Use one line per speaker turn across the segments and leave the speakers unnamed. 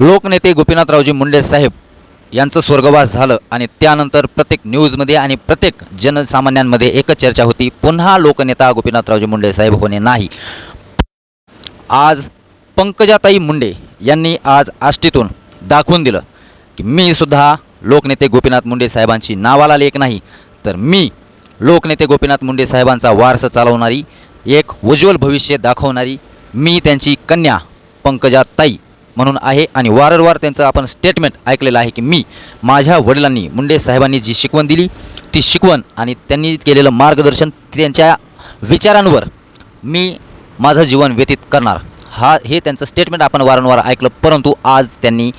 लोकनेते गोपीनाथरावजी मुंडे साहेब यांचं स्वर्गवास झालं आणि त्यानंतर प्रत्येक न्यूजमध्ये आणि प्रत्येक जनसामान्यांमध्ये एकच चर्चा होती. पुन्हा लोकनेता गोपीनाथरावजी मुंडे साहेब होणे नाही. आज पंकजाताई मुंडे यांनी आज आष्टीतून दाखवून दिलं की मी सुद्धा लोकनेते गोपीनाथ मुंडे साहेबांची नावाला लेख नाही. तर मी लोकनेते गोपीनाथ मुंडे साहेबांचा वारसा चालवणारी एक उज्ज्वल भविष्य दाखवणारी मी त्यांची कन्या पंकजाताई म्हणून आहे आणि वारंवार त्यांचं आपण स्टेटमेंट ऐकलेलं आहे की मी माझ्या वडिलांनी मुंडे साहेबांनी जी शिकवण दिली ती शिकवण आणि त्यांनी केलेलं मार्गदर्शन त्यांच्या विचारांवर मी माझं जीवन व्यतीत करणार. हा हे त्यांचं स्टेटमेंट आपण वारंवार ऐकलं परंतु आज त्यांनी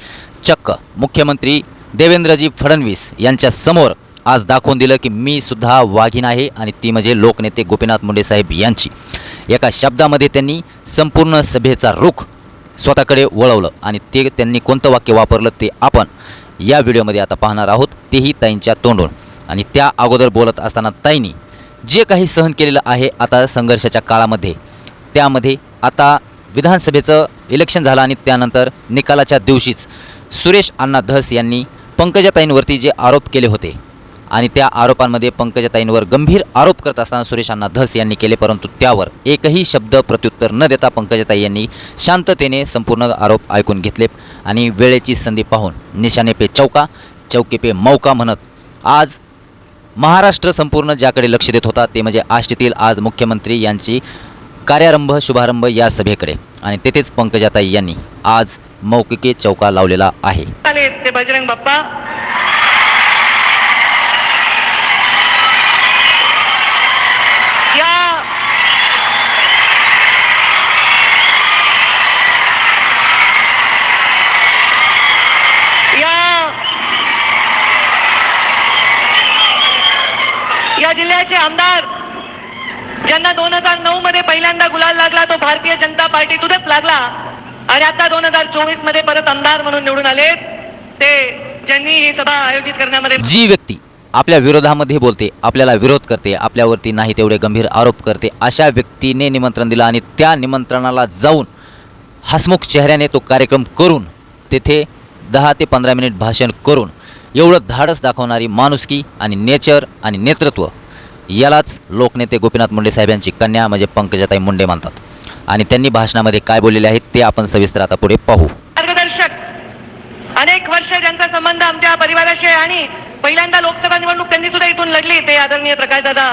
चक्क मुख्यमंत्री देवेंद्रजी फडणवीस यांच्या समोर आज दाखवून दिलं की मी सुद्धा वाघीण आहे आणि ती म्हणजे लोकनेते गोपीनाथ मुंडे साहेब यांची. एका शब्दामध्ये त्यांनी संपूर्ण सभेचा रुख स्वतःकडे वळवलं आणि ते त्यांनी कोणतं वाक्य वापरलं ते आपण या व्हिडिओमध्ये आता पाहणार आहोत. तेही ताईंच्या तोंडून. आणि त्या अगोदर बोलत असताना ताईंनी जे काही सहन केलेलं आहे आता संघर्षाच्या काळामध्ये त्यामध्ये आता विधानसभेचं इलेक्शन झालं आणि त्यानंतर निकालाच्या दिवशीच सुरेश अण्णा धस यांनी पंकजाताईंवरती जे आरोप केले होते आणि त्या आरोपांमध्ये पंकजाताईंवर गंभीर आरोप करत असताना सुरेश अण्णा धस यांनी केले परंतु त्यावर एकही शब्द प्रत्युत्तर न देता पंकजाताई यांनी शांततेने संपूर्ण आरोप ऐकून घेतले आणि वेळेची संधी पाहून निशाणे पे चौका चौके पे मौका म्हणत आज महाराष्ट्र संपूर्ण ज्याकडे लक्ष देत होता ते म्हणजे आष्टीतील आज मुख्यमंत्री यांची कार्यारंभ शुभारंभ या सभेकडे. आणि तेथेच पंकजाताई यांनी आज मौकिके चौका लावलेला आहे.
बजरंग बाप्पा या या या जिल्ह्याचे आमदार. ज्यांना दोन हजार नऊ मध्ये पहिल्यांदा गुलाल लागला तो भारतीय जनता पार्टीतूनच लागला. आणि आता दोन हजार चोवीसमध्ये परत आमदार म्हणून निवडून आले. ते ज्यांनी ही सभा आयोजित करण्यामध्ये
जी व्यक्ती आपल्या विरोधामध्ये बोलते आपल्याला विरोध करते आपल्यावरती नाही तेवढे गंभीर आरोप करते अशा व्यक्तीने निमंत्रण दिलं आणि त्या निमंत्रणाला जाऊन हसमुख चेहऱ्याने तो कार्यक्रम करून तेथे दहा ते पंधरा मिनिट भाषण करून एवढं धाडस दाखवणारी माणुसकी आणि नेचर आणि नेतृत्व यालाच लोकनेते गोपीनाथ मुंडे साहेबांची कन्या म्हणजे पंकजाताई मुंडे म्हणतात आणि त्यांनी भाषणामध्ये काय बोललेले आहेत ते आपण सविस्तर आता पुढे पाहू.
मार्गदर्शक. अनेक वर्ष ज्यांचा संबंध आमच्या परिवाराशी आणि पहिल्यांदा लोकसभा निवडणूक त्यांनी सुद्धा इथून लढली ते आदरणीय प्रकाशदादा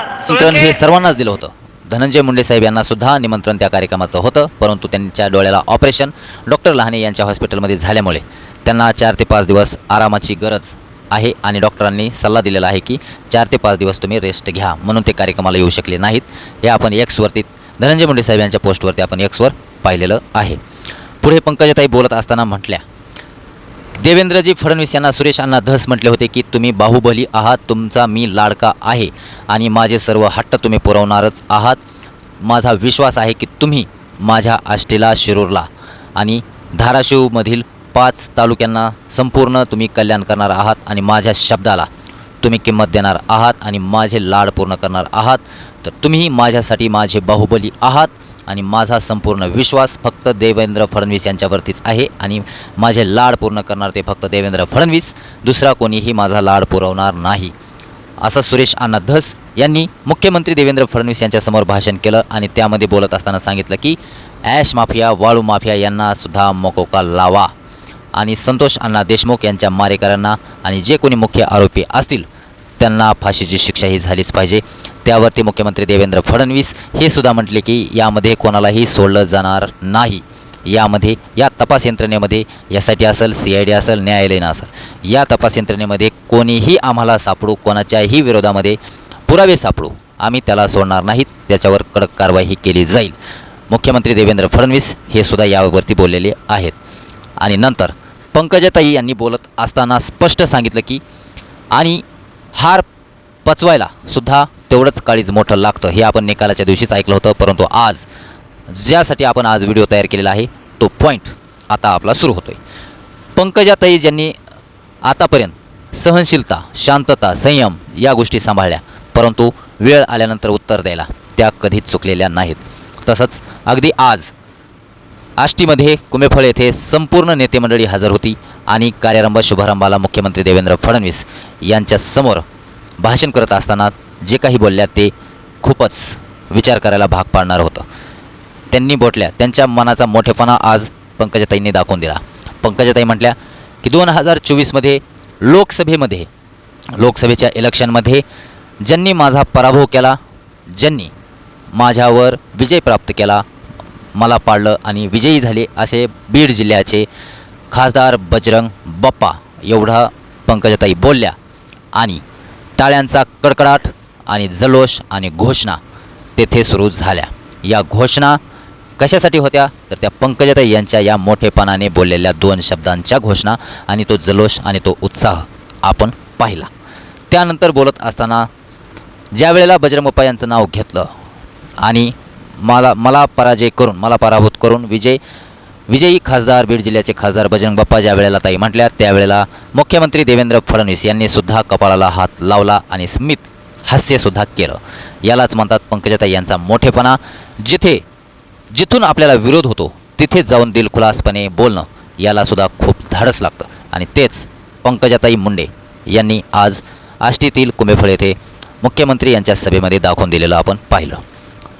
हे सर्वांनाच दिलं होतं. धनंजय मुंडे साहेब यांना सुद्धा निमंत्रण त्या कार्यक्रमाचं होतं परंतु त्यांच्या डोळ्याला ऑपरेशन डॉक्टर लहाने यांच्या हॉस्पिटलमध्ये झाल्यामुळे त्यांना चार ते पाच दिवस आरामाची गरज आहे आणि डॉक्टरांनी सल्ला दिलेला आहे की चार ते पाच दिवस तुम्ही रेस्ट घ्या. म्हणून ते कार्यक्रमाला येऊ शकले नाहीत. हे आपण एक्सवरती धनंजय मुंडे साहेब यांच्या पोस्टवरती आपण एक्सवर पाहिलेलं आहे. पुढे पंकजाताई बोलत असताना म्हटल्या देवेंद्रजी फडणवीस यांना सुरेश अण्णा धस म्हटले होते की तुम्ही बाहुबली आहात तुमचा मी लाडका आहे आणि माझे सर्व हट्ट तुम्ही पुरवणारच आहात. माझा विश्वास आहे की तुम्ही माझ्या आष्टीला शिरूरला आणि धाराशिवमधील पाच तालुक्यांना संपूर्ण तुम्ही कल्याण करणार आहात आणि माझ्या शब्दाला तुम्ही किंमत देणार आहात आणि माझे लाड पूर्ण करणार आहात. तर तुम्ही माझ्यासाठी माझे बाहुबली आहात आणि माझा संपूर्ण विश्वास फक्त देवेंद्र फडणवीस यांच्यावरतीच आहे आणि माझे लाड पूर्ण करणार ते फक्त देवेंद्र फडणवीस. दुसरा कोणीही माझा लाड पुरवणार नाही. असं सुरेश अण्णा धस यांनी मुख्यमंत्री देवेंद्र फडणवीस यांच्यासमोर भाषण केलं आणि त्यामध्ये बोलत असताना सांगितलं की ॲश माफिया वाळू माफिया यांना सुद्धा मोकोका लावा. आणि संतोष अण्णा देशमुख यांच्या मारेकरांना आणि जे कोणी मुख्य आरोपी असतील त्यांना फाशीची शिक्षा ही झालीच पाहिजे. त्यावरती मुख्यमंत्री देवेंद्र फडणवीस हे सुद्धा म्हटले की यामध्ये कोणालाही सोडलं जाणार नाही. यामध्ये या तपास यंत्रणेमध्ये एस आय टी असेल सी आय डी असेल न्यायालयीन असेल. या तपास यंत्रणेमध्ये कोणीही आम्हाला सापडू कोणाच्याही विरोधामध्ये पुरावे सापडू आम्ही त्याला सोडणार नाहीत. त्याच्यावर कडक कारवाई केली जाईल. मुख्यमंत्री देवेंद्र फडणवीस हे सुद्धा यावरती बोललेले आहेत. आणि नंतर पंकजाताई यांनी बोलत असताना स्पष्ट सांगितलं की आणि हार पचवायला सुद्धा तेवढंच काळीज मोठं लागतं. हे आपण निकालाच्या दिवशीच ऐकलं होतं परंतु आज ज्यासाठी आपण आज व्हिडिओ तयार केलेला आहे तो पॉईंट आता आपला सुरू होतो आहे पंकजाताई ज्यांनी आतापर्यंत सहनशीलता शांतता संयम या गोष्टी सांभाळल्या परंतु वेळ आल्यानंतर उत्तर द्यायला त्या कधीच चुकलेल्या नाहीत. तसंच अगदी आज आष्टीमध्ये कुमेफळ येथे संपूर्ण नेते मंडळी हजर होती आणि कार्यारंभ शुभारंभाला मुख्यमंत्री देवेंद्र फडणवीस यांच्या समोर भाषण करत असताना जे काही बोलल्या ते खूपच विचार करायला भाग पाडणार होतं. त्यांनी बोटल्या त्यांच्या मनाचा मोठेपणा आज पंकजाताईंनी दाखवून दिला. पंकजाताई म्हटल्या की दोन हजार चोवीसमध्ये लोकसभेमध्ये लोकसभेच्या इलेक्शनमध्ये ज्यांनी माझा पराभव केला ज्यांनी माझ्यावर विजय प्राप्त केला मला पाडलं आणि विजयी झाले असे बीड जिल्ह्याचे खासदार बजरंग बप्पा. एवढा पंकजाताई बोलल्या. आणि टाळ्यांचा कडकडाट आणि जल्लोष आणि घोषणा तेथे सुरू झाल्या. या घोषणा कशासाठी होत्या? तर त्या पंकजाताई यांच्या या मोठेपणाने बोललेल्या दोन शब्दांच्या घोषणा आणि तो जल्लोष आणि तो उत्साह आपण पाहिला. त्यानंतर बोलत असताना ज्या वेळेला बजरंग यांचं नाव घेतलं आणि मला मला पराजय करून मला पराभूत करून विजय विजयी खासदार बीड जिल्ह्याचे खासदार बजरंग बाप्पा ज्या वेळेला ताई म्हटल्या त्यावेळेला मुख्यमंत्री देवेंद्र फडणवीस यांनी सुद्धा कपाळाला हात लावला आणि स्मित हास्यसुद्धा केलं. यालाच म्हणतात पंकजाताई यांचा मोठेपणा. जिथे जिथून आपल्याला विरोध होतो तिथे जाऊन दिलखुलासपणे बोलणं यालासुद्धा खूप धाडस लागतं. आणि तेच पंकजाताई मुंडे यांनी आज आष्टीतील कुंभेफळ येथे मुख्यमंत्री यांच्या सभेमध्ये दाखवून दिलेलं आपण पाहिलं.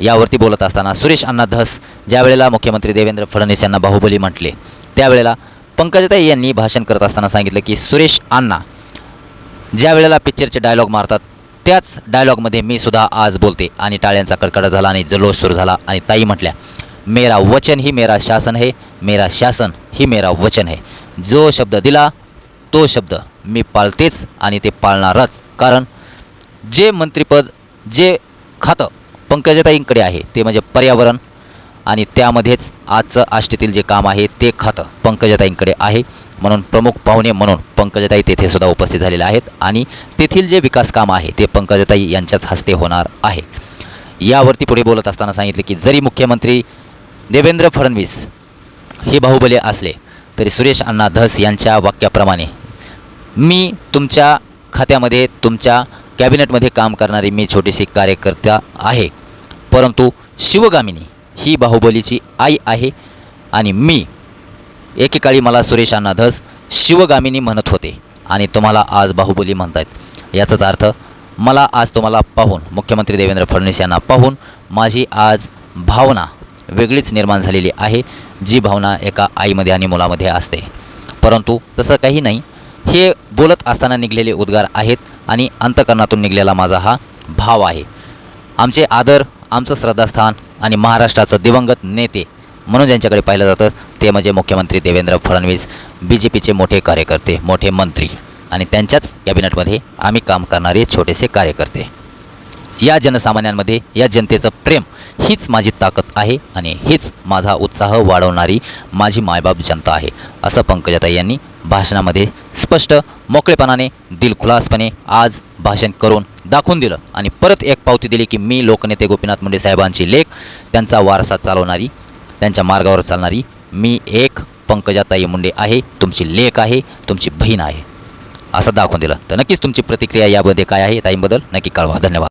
यावरती बोलत असताना सुरेश अण्णा धस ज्या वेळेला मुख्यमंत्री देवेंद्र फडणवीस यांना बाहुबली म्हटले त्यावेळेला पंकजताई यांनी भाषण करत असताना सांगितलं की सुरेश अण्णा ज्या वेळेला पिक्चरचे डायलॉग मारतात त्याच डायलॉगमध्ये मी सुद्धा आज बोलते आणि टाळ्यांचा कडकडा झाला आणि जल्लोष सुरू झाला आणि ताई म्हटल्या मेरा वचन ही मेरा शासन है मेरा शासन ही मेरा वचन है. जो शब्द दिला तो शब्द मी पाळतेच आणि ते पाळणारच. कारण जे मंत्रिपद जे खातं पंकजताईंकडे आहे. ते म्हणजे पर्यावरण आणि त्यामध्येच आजचं आष्टीतील जे काम आहे ते खातं पंकजताईंकडे आहे. म्हणून प्रमुख पाहुणे म्हणून पंकजताई तेथे सुद्धा उपस्थित झालेले आहेत आणि तेथील जे विकास काम आहे ते पंकजताई यांच्याच हस्ते होणार आहे. यावरती पुढे बोलत असताना सांगितले की जरी मुख्यमंत्री देवेंद्र फडणवीस हे बाहुबली असले तरी सुरेश अण्णा धस यांच्या वाक्याप्रमाणे मी तुमच्या खात्यामध्ये तुमच्या कॅबिनेटमध्ये काम करणारी मी छोटीशी कार्यकर्ता आहे. परंतु शिवगामिनी ही बाहुबलीची आई आहे आणि मी एकेकाळी मला सुरेश अण्णा धस शिवगामिनी म्हणत होते आणि तुम्हाला आज बाहुबली म्हणतायत. याचाच अर्थ मला आज तुम्हाला पाहून मुख्यमंत्री देवेंद्र फडणवीस यांना पाहून माझी आज भावना वेगळीच निर्माण झालेली आहे जी भावना एका आईमध्ये आणि मुलामध्ये असते. परंतु तसं काही नाही हे बोलत असताना निघलेले उद्गार आहेत आणि अंतकरणातून निघलेला माझा हा भाव आहे. आमचे आदर आमचं श्रद्धास्थान आणि महाराष्ट्राचं दिवंगत नेते म्हणून ज्यांच्याकडे पाहिलं जातं ते म्हणजे मुख्यमंत्री देवेंद्र फडणवीस बी जे पीचे मोठे कार्यकर्ते मोठे मंत्री आणि त्यांच्याच कॅबिनेटमध्ये आम्ही काम करणारे छोटेसे कार्यकर्ते. या जनसामान्यांमध्ये या जनतेचं प्रेम हीच माझी ताकद आहे आणि हीच माझा उत्साह वाढवणारी माझी मायबाप जनता आहे असं पंकजाताई यांनी भाषणामध्ये स्पष्ट मोकळेपणाने दिलखुलासपणे आज भाषण करून दाखवून दिलं. आणि परत एक पावती दिली की मी लोकनेते गोपीनाथ मुंडे साहेबांची लेख त्यांचा वारसा चालवणारी त्यांच्या मार्गावर चालणारी मी एक पंकजाताई मुंडे आहे तुमची लेख आहे तुमची बहीण आहे. असं दाखवून दिलं. तर नक्कीच तुमची प्रतिक्रिया यामध्ये काय आहे ताईंबद्दल नक्की कळवा. धन्यवाद.